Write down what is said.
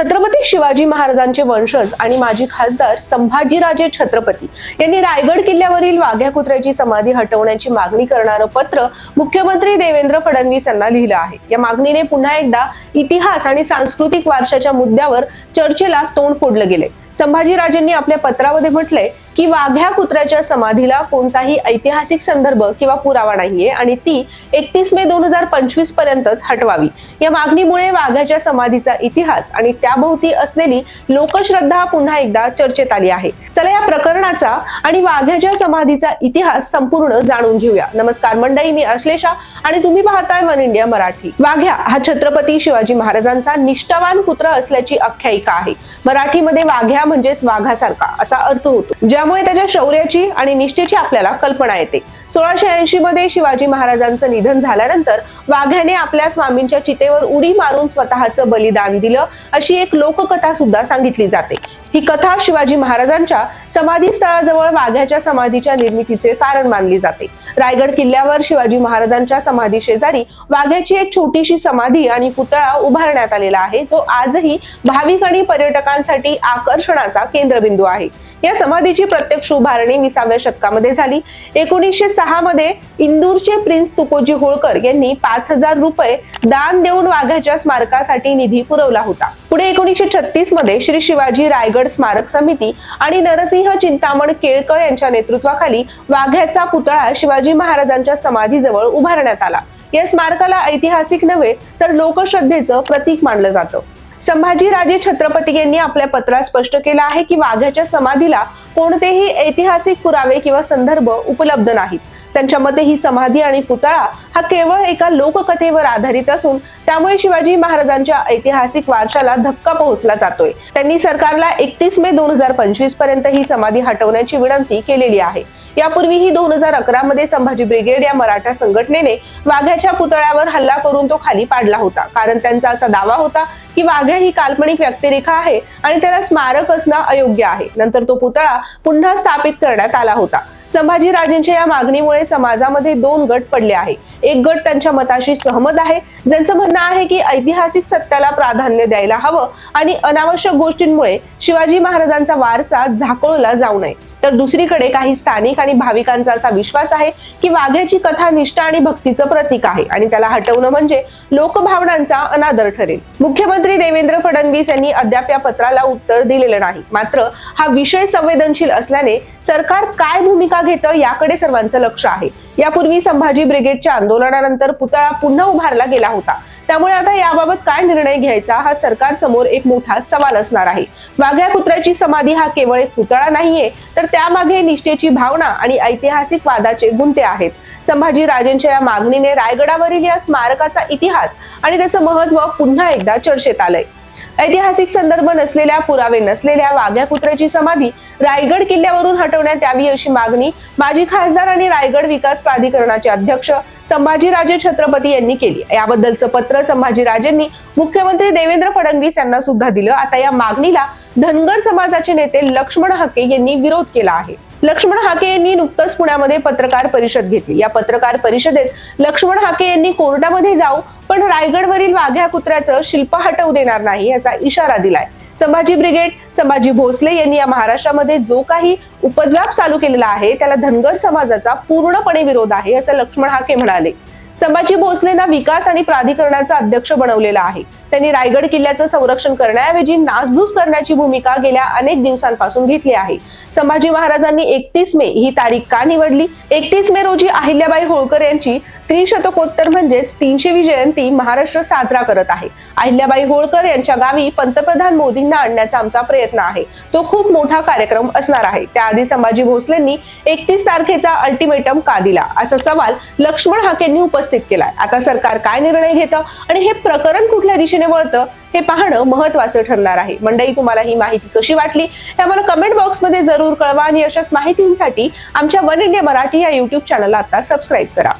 छत्रपती शिवाजी महाराजांचे वंशज आणि माजी खासदार संभाजीराजे छत्रपती यांनी रायगड किल्ल्यावरील वाघ्या कुत्र्याची समाधी हटवण्याची मागणी करणारं पत्र मुख्यमंत्री देवेंद्र फडणवीस यांना लिहिलं आहे. या मागणीने पुन्हा एकदा इतिहास आणि सांस्कृतिक वारशाच्या मुद्द्यावर चर्चेला तोंड फोडलं गेले संभाजीराजेंनी आपल्या पत्रामध्ये म्हटलंय की वाघ्या कुत्र्याच्या समाधीला कोणताही ऐतिहासिक संदर्भ किंवा पुरावा नाहीये आणि ती एकतीस मे दोन हजार पंचवीस पर्यंतच हटवावी. या मागणीमुळे वाघ्याच्या समाधीचा इतिहास आणि त्याभोवती असलेली लोकश्रद्धा पुन्हा एकदा चर्चेत आली आहे. चला या प्रकरणाचा आणि वाघ्याच्या समाधीचा इतिहास संपूर्ण जाणून घेऊया. नमस्कार मंडळी मी अश्लेषा आणि तुम्ही पाहताय वन इंडिया मराठी. वाघ्या हा छत्रपती शिवाजी महाराजांचा निष्ठावान पुत्र असल्याची आख्यायिका आहे. मराठीमध्ये वाघ्या म्हणजेच वाघासारखा असा अर्थ होतो ज्या त्यामुळे त्याच्या शौर्याची आणि निष्ठेची आपल्याला कल्पना येते. सोळाशे ऐंशी मध्ये शिवाजी महाराजांचं निधन झाल्यानंतर वाघ्याने आपल्या स्वामींच्या चितेवर उडी मारून स्वतःचं बलिदान दिलं अशी एक लोककथा सुद्धा सांगितली जाते. ही कथा शिवाजी महाराजांच्या समाधी स्थळाजवळ वाघ्याच्या समाधीच्या निर्मितीचे कारण मानली जाते. रायगड किल्ल्यावर शिवाजी महाराजांच्या समाधी शेजारी वाघ्याची एक छोटीशी समाधी आणि पुतळा उभारण्यात आलेला आहे जो आजही भाविक आणि पर्यटकांसाठी आकर्षणाचा केंद्रबिंदू आहे. या समाधीची प्रत्यक्ष उभारणी विसाव्या शतकामध्ये झाली. एकोणीसशे सहा मध्ये इंदूरचे प्रिन्स तुकोजी होळकर यांनी पाच हजार रुपये दान देऊन वाघाच्या स्मारकासाठी निधी पुरवला होता. पुढे एकोणीसशे छत्तीसमध्ये श्री शिवाजी रायगड स्मारक समिती आणि नरसिंह चिंतामण केळकर यांच्या नेतृत्वाखाली वाघ्याचा पुतळा शिवाजी महाराजांच्या समाधीजवळ उभारण्यात आला. या स्मारकाला ऐतिहासिक नव्हे तर लोकश्रद्धेचं प्रतीक मानलं जातं. संभाजीराजे छत्रपती यांनी आपल्या पत्रात स्पष्ट केलं आहे की वाघ्याच्या समाधीला कोणतेही ऐतिहासिक पुरावे किंवा संदर्भ उपलब्ध नाहीत. त्यांच्या मते ही समाधी आणि पुतळा हा केवळ एका लोककथेवर आधारित असून त्यामुळे शिवाजी महाराजांच्या ऐतिहासिक वारशाला धक्का पोहोचला जातोय. त्यांनी सरकारला एकतीस मे दोन हजार पंचवीसपर्यंत ही समाधी हटवण्याची विनंती केलेली आहे. यापूर्वीही दोन हजार अकरा मध्ये संभाजी ब्रिगेड या मराठा संघटनेने वाघ्याच्या पुतळ्यावर हल्ला करून तो खाली पाडला होता. कारण त्यांचा असा दावा होता की वाघ्या ही काल्पनिक व्यक्तिरेखा आहे आणि त्याला स्मारक असणं अयोग्य आहे. नंतर तो पुतळा पुन्हा स्थापित करण्यात आला होता. संभाजीराजेंच्या या मागणीमुळे समाजामध्ये दोन गट पडले आहे. एक गट त्यांच्या मताशी सहमत आहे. ज्यांचं म्हणणं आहे की ऐतिहासिक सत्याला प्राधान्य द्यायला हवं आणि अनावश्यक गोष्टींमुळे शिवाजी महाराजांचा वारसा झाकोळला जाऊ नये. तर दुसरीकडे काही स्थानिक आणि भाविकांचा असा विश्वास आहे की वाघ्याची कथा निष्ठा आणि भक्तीचं प्रतीक आहे आणि त्याला हटवणं म्हणजे लोकभावनांचा अनादर ठरेल. मुख्यमंत्री देवेंद्र फडणवीस यांनी अद्याप या पत्राला उत्तर दिलेलं नाही. मात्र हा विषय संवेदनशील असल्याने सरकार काय भूमिका घेतं याकडे सर्वांचं लक्ष आहे. यापूर्वी संभाजी ब्रिगेडच्या आंदोलनानंतर पुतळा पुन्हा उभारला गेला होता. त्यामुळे आता याबाबत काय निर्णय घ्यायचा हा सरकार समोर एक मोठा सवाल असणार आहे. वाघ्या कुत्र्याची समाधी हा केवळ एक पुतळा नाहीये तर त्यामागे निष्ठेची भावना आणि ऐतिहासिक वादाचे गुंते आहेत. संभाजी राजेंच्या या मागणीने रायगडावरील या स्मारकाचा इतिहास आणि त्याचं महत्त्व पुन्हा एकदा चर्चेत आलंय. ऐतिहासिक संदर्भ नसलेल्या पुरावे नसलेल्या वाघ्या कुत्र्याची समाधी रायगड किल्ल्यावरून हटवण्यात यावी अशी मागणी माजी खासदार आणि रायगड विकास प्राधिकरणाचे अध्यक्ष संभाजीराजे छत्रपती यांनी केली. याबद्दलचं पत्र संभाजीराजेंनी मुख्यमंत्री देवेंद्र फडणवीस यांना सुद्धा दिलं. आता या मागणीला धनगर समाजाचे नेते लक्ष्मण हाके यांनी विरोध केला आहे. लक्ष्मण हाके यांनी नुकतंच पुण्यामध्ये पत्रकार परिषद घेतली. या पत्रकार परिषदेत लक्ष्मण हाके यांनी कोर्टामध्ये जाऊ पण रायगडवरील वाघ्या कुत्र्याचं शिल्प हटवू देणार नाही याचा इशारा दिलाय. संभाजी ब्रिगेड संभाजी भोसले यांनी या महाराष्ट्रामध्ये जो काही उपद्व्याप चालू केलेला आहे त्याला धनगर समाजाचा पूर्णपणे विरोध आहे असं लक्ष्मण हाके म्हणाले. संभाजी भोसलेंना विकास आणि प्राधिकरणाचा अध्यक्ष बनवलेला आहे. त्यांनी रायगड किल्ल्याचं संरक्षण करण्याऐवजी नासधूस करण्याची भूमिका गेल्या अनेक दिवसांपासून घेतली आहे. संभाजी महाराजांनी एकतीस मे ही तारीख का निवडली? एकतीस मे रोजी अहिल्याबाई होळकर यांची त्रिशतकोत्तर म्हणजेच तीनशेवी जयंती महाराष्ट्र साजरा करत आहे. अहिल्याबाई होळकर यांच्या गावी पंतप्रधान मोदींना आणण्याचा आमचा प्रयत्न आहे. तो खूप मोठा कार्यक्रम असणार आहे. त्याआधी संभाजी भोसलेंनी एकतीस तारखेचा अल्टिमेटम का दिला? असा सवाल लक्ष्मण हाकेंनी उपस्थित केलाय. आता सरकार काय निर्णय घेतं आणि हे प्रकरण कुठल्या दिशेने वळतं हे पाहणं महत्वाचं ठरणार आहे. मंडळी तुम्हाला ही माहिती कशी वाटली? हे आम्हाला कमेंट बॉक्समध्ये जरूर कळवा आणि अशाच माहितींसाठी आमच्या वन इंडिया मराठी या युट्यूब चॅनलला आता सबस्क्राईब करा.